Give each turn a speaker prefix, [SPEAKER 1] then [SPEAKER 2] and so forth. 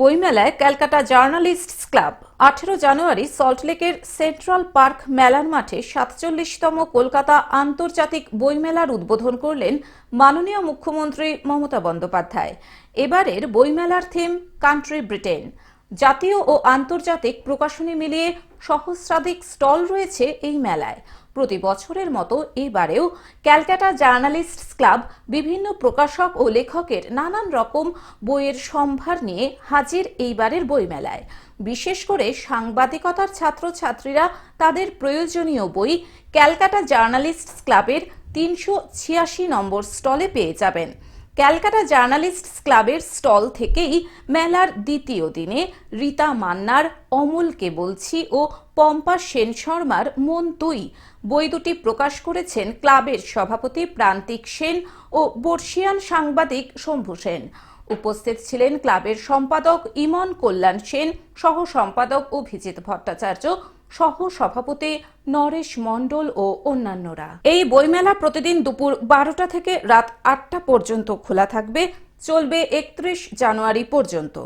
[SPEAKER 1] বইমেলায় Calcutta journalist club. আঠেরো জানুয়ারি সল্টলেকের সেন্ট্রাল পার্ক মেলার মাঠে সাতচল্লিশতম কলকাতা আন্তর্জাতিক বইমেলার উদ্বোধন করলেন মাননীয় মুখ্যমন্ত্রী মমতা বন্দ্যোপাধ্যায়। এবারের বইমেলার থিম, কান্ট্রি ব্রিটেন। জাতীয় ও আন্তর্জাতিক প্রকাশনী মিলিয়ে সহস্রাধিক স্টল রয়েছে এই মেলায়। প্রতি বছরের মতো এবারেও ক্যালকাটা জার্নালিস্টস ক্লাব বিভিন্ন প্রকাশক ও লেখকের নানান রকম বইয়ের সম্ভার নিয়ে হাজির এইবারের বইমেলায়। বিশেষ করে সাংবাদিকতার ছাত্রছাত্রীরা তাদের প্রয়োজনীয় বই ক্যালকাটা জার্নালিস্টস ক্লাবের তিনশো ছিয়াশি নম্বর স্টলে পেয়ে যাবেন। ক্যালকাটা জার্নালিস্টস ক্লাবের স্টল থেকেই মেলার দ্বিতীয় দিনে রীতা মান্নার অমলকে বলছি ও পম্পা সেন শর্মার মন তুই বই দুটি প্রকাশ করেছেন ক্লাবের সভাপতি প্রান্তিক সেন ও বর্ষিয়ান সাংবাদিক শম্ভু সেন। উপস্থিত ছিলেন ক্লাবের সম্পাদক ইমন কল্যাণ সেন সহ সম্পাদক অভিজিৎ ভট্টাচার্য সহ সভাপতি নরেশ মণ্ডল ও অন্যান্যরা। এই বইমেলা প্রতিদিন দুপুর বারোটা থেকে রাত আটটা পর্যন্ত খোলা থাকবে। চলবে একত্রিশ জানুয়ারি পর্যন্ত।